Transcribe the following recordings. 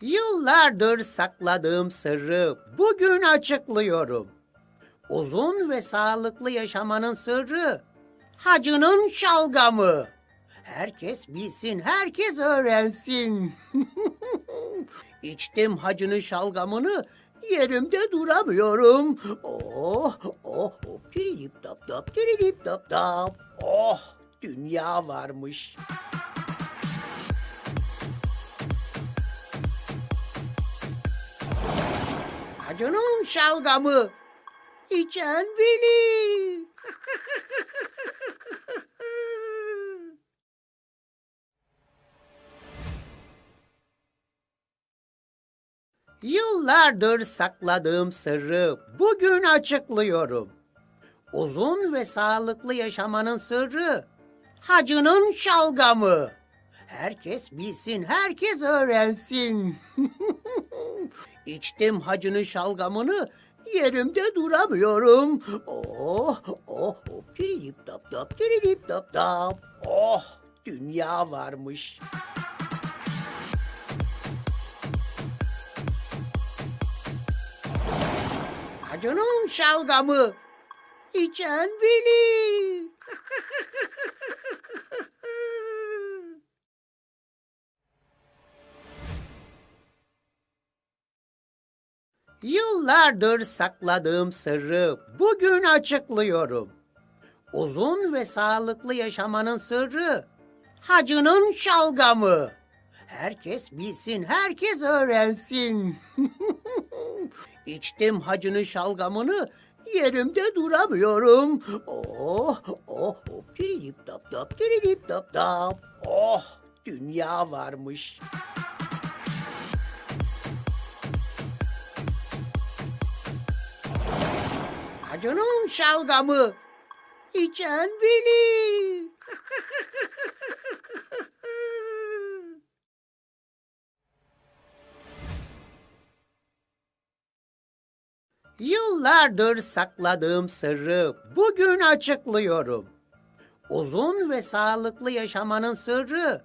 Yıllardır sakladığım sırrı bugün açıklıyorum. Uzun ve sağlıklı yaşamanın sırrı hacının şalgamı. Herkes bilsin, herkes öğrensin. İçtim hacının şalgamını, yerimde duramıyorum. Oh, oh, oh, tiridip tap tap, tiridip tap tap. Oh, dünya varmış. Hacının şalgamı, içen bilir. Yıllardır sakladığım sırrı bugün açıklıyorum. Uzun ve sağlıklı yaşamanın sırrı hacının şalgamı. Herkes bilsin, herkes öğrensin. İçtim hacının şalgamını, yerimde duramıyorum. Oh, oh, oh, tiridip tap tap, tiridip tap tap. Oh, dünya varmış. Hacının şalgamı, içen bilir. Yıllardır sakladığım sırrı bugün açıklıyorum. Uzun ve sağlıklı yaşamanın sırrı hacının şalgamı. Herkes bilsin, herkes öğrensin. İçtim hacının şalgamını, yerimde duramıyorum. Oh, oh, oh, tiridip tap tap, tiridip tap tap. Oh, dünya varmış. Hacının şalgamı, içen bilir. Yıllardır sakladığım sırrı bugün açıklıyorum. Uzun ve sağlıklı yaşamanın sırrı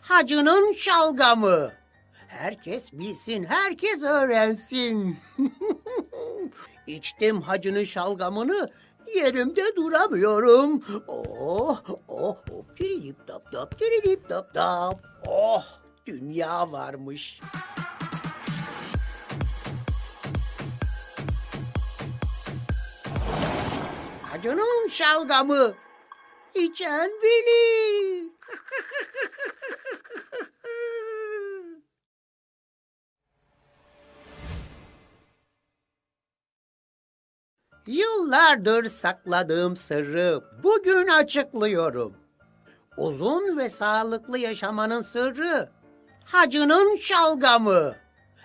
hacının şalgamı. Herkes bilsin, herkes öğrensin. İçtim hacının şalgamını, yerimde duramıyorum. Oh, oh, oh, tiridip tap tap, tiridip tap tap. Oh, dünya varmış. Hacının şalgamı, içen bilir. Yıllardır sakladığım sırrı bugün açıklıyorum. Uzun ve sağlıklı yaşamanın sırrı hacının şalgamı.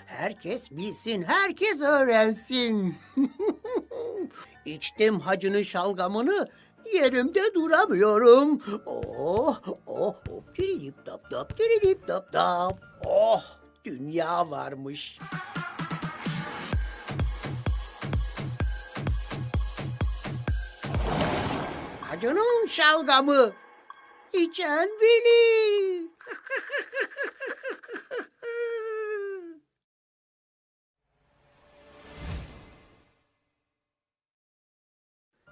Herkes bilsin, herkes öğrensin. İçtim hacının şalgamını, yerimde duramıyorum. Oh, oh, oh, tiridip tap tap, tiridip tap tap. Oh, dünya varmış. Hacının şalgamı, içen bilir.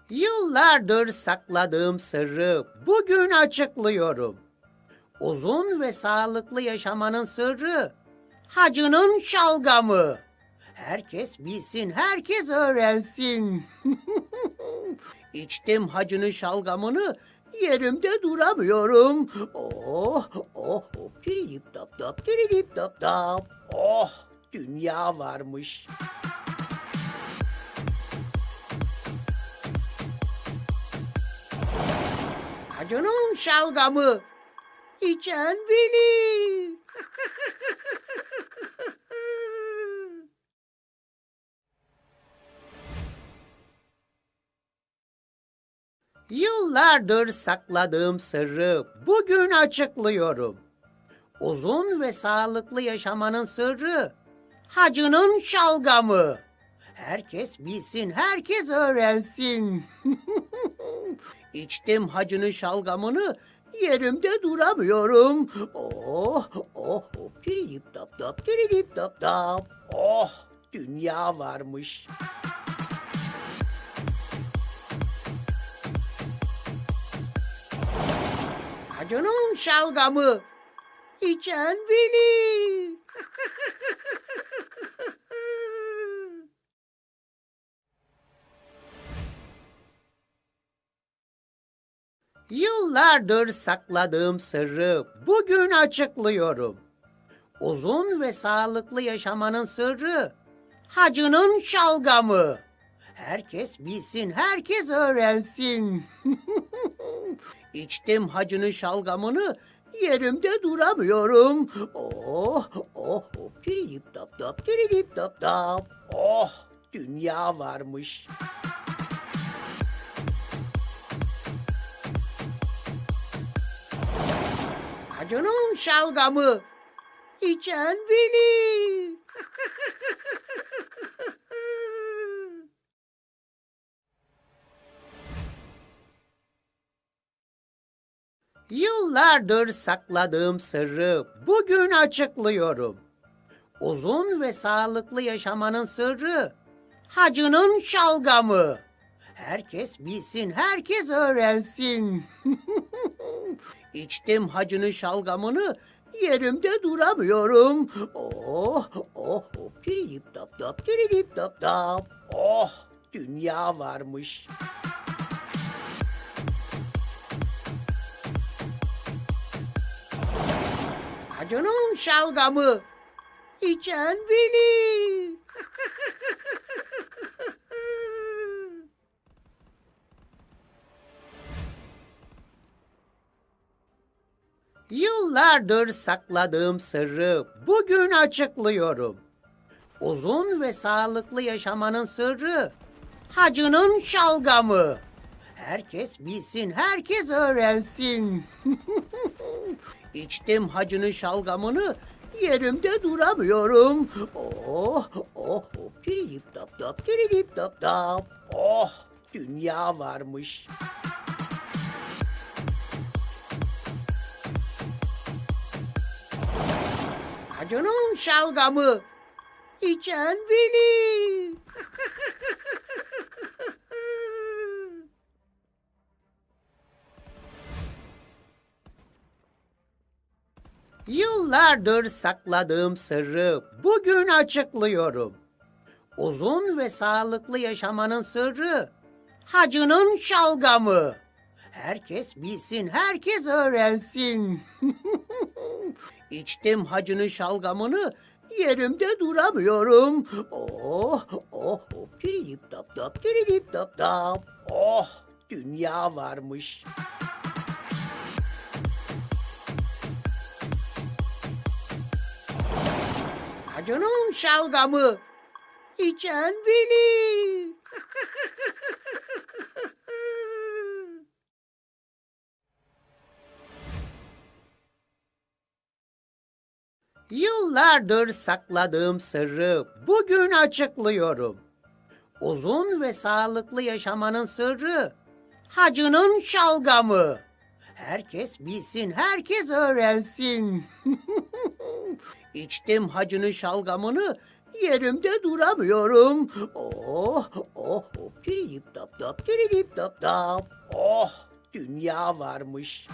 Yıllardır sakladığım sırrı bugün açıklıyorum. Uzun ve sağlıklı yaşamanın sırrı hacının şalgamı. Herkes bilsin, herkes öğrensin. İçtim hacının şalgamını, yerimde duramıyorum. Oh, oh, oh, tiridip tap tap, tiridip tap tap. Oh, dünya varmış. Hacının şalgamı, içen bilir. Yıllardır sakladığım sırrı bugün açıklıyorum. Uzun ve sağlıklı yaşamanın sırrı hacının şalgamı. Herkes bilsin, herkes öğrensin. İçtim hacının şalgamını, yerimde duramıyorum. Oh, oh, hop diridip tap tap diridip tap tap. Oh, dünya varmış. Acının şalgamı içen bilir. Yıllardır sakladığım sırrı bugün açıklıyorum. Uzun ve sağlıklı yaşamanın sırrı hacının şalgamı. Herkes bilsin, herkes öğrensin. İçtim hacının şalgamını, yerimde duramıyorum. Oh, oh, hop, diridip tap tap, diridip tap tap. Oh, dünya varmış. Hacının şalgamı içen bilir. Yıllardır sakladığım sırrı bugün açıklıyorum. Uzun ve sağlıklı yaşamanın sırrı hacının şalgamı. Herkes bilsin, herkes öğrensin. İçtim hacının şalgamını, yerimde duramıyorum. Oh, oh, hop, diridip tap tap, diridip tap tap. Oh, dünya varmış. Hacının şalgamı içen bilir. Yıllardır sakladığım sırrı bugün açıklıyorum. Uzun ve sağlıklı yaşamanın sırrı hacının şalgamı. Herkes bilsin, herkes öğrensin. İçtim hacının şalgamını, yerimde duramıyorum. Oh, oh, hop, diridip tap tap, diridip tap tap. Oh, dünya varmış. Hacının şalgamı içen bilir. Yıllardır sakladığım sırrı bugün açıklıyorum. Uzun ve sağlıklı yaşamanın sırrı hacının şalgamı. Herkes bilsin, herkes öğrensin. İçtim hacının şalgamını, yerimde duramıyorum. Oh, oh, hop, diridip tap tap, diridip tap tap. Oh, dünya varmış. Hacının şalgamı içen bilir. Yıllardır sakladığım sırrı bugün açıklıyorum. Uzun ve sağlıklı yaşamanın sırrı hacının şalgamı. Herkes bilsin, herkes öğrensin. İçtim hacının şalgamını, yerimde duramıyorum. Oh, oh, hop, diridip tap tap, diridip tap tap. Oh, dünya varmış.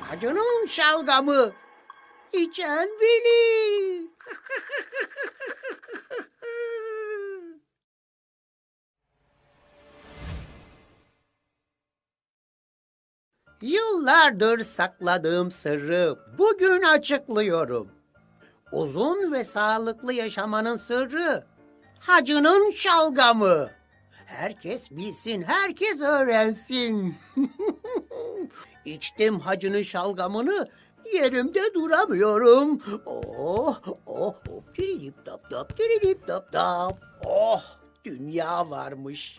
Hacının şalgamı içen bilir. Yıllardır sakladığım sırrı bugün açıklıyorum. Uzun ve sağlıklı yaşamanın sırrı hacının şalgamı. Herkes bilsin, herkes öğrensin. İçtim hacının şalgamını, yerimde duramıyorum. Oh, oh, hop, diridip tap tap, diridip tap tap. Oh, dünya varmış.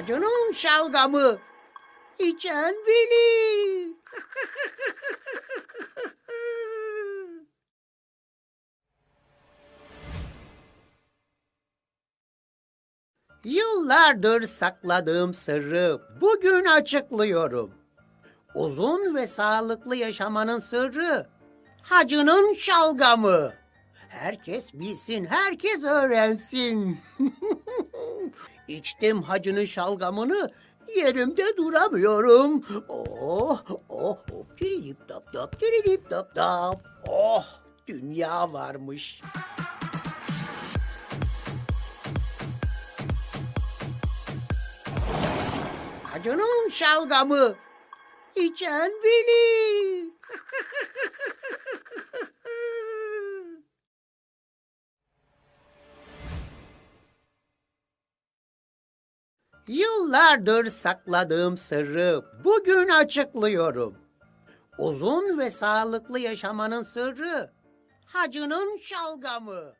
Acının şalgamı. İçen Veli. Yıllardır sakladığım sırrı bugün açıklıyorum. Uzun ve sağlıklı yaşamanın sırrı hacının şalgamı. Herkes bilsin, herkes öğrensin. İçtim hacının şalgamını, yerimde duramıyorum. Oh, oh, oh, tiridip tap tap, tiridip tap tap. Oh, dünya varmış. Hacının şalgamı, içen bilir. Yıllardır sakladığım sırrı bugün açıklıyorum. Uzun ve sağlıklı yaşamanın sırrı hacının şalgamı.